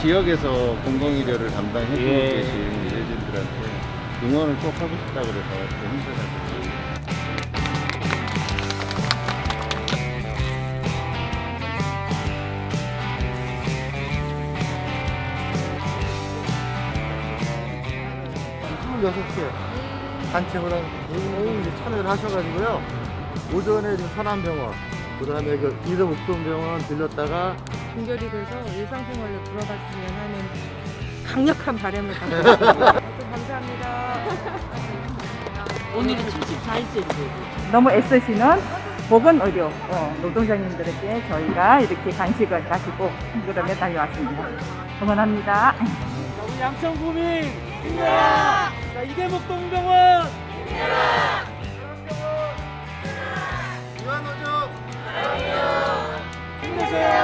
지역에서 공공의료를 담당해주고 예. 계신 의료진들한테 응원을 꼭 하고 싶다 그래서 행사를 스물여섯 개 단체로 이제 참여를 하셔가지고요. 오전에 지금 선암병원, 그 다음에 그 이름 옥동병원 들렸다가 동결이 돼서 일상생활로 돌아갔으면 하는 강력한 바람을 갖고 있습니다. 감사합니다. 오늘이 74일째이고 너무 애쓰시는 보건의료 어, 노동자님들에게 저희가 이렇게 간식을 가지고 그러며 달려왔습니다. 응원합니다. 우리 양천구민 힘내라! 자, 이대목 동병원 안녕하세요.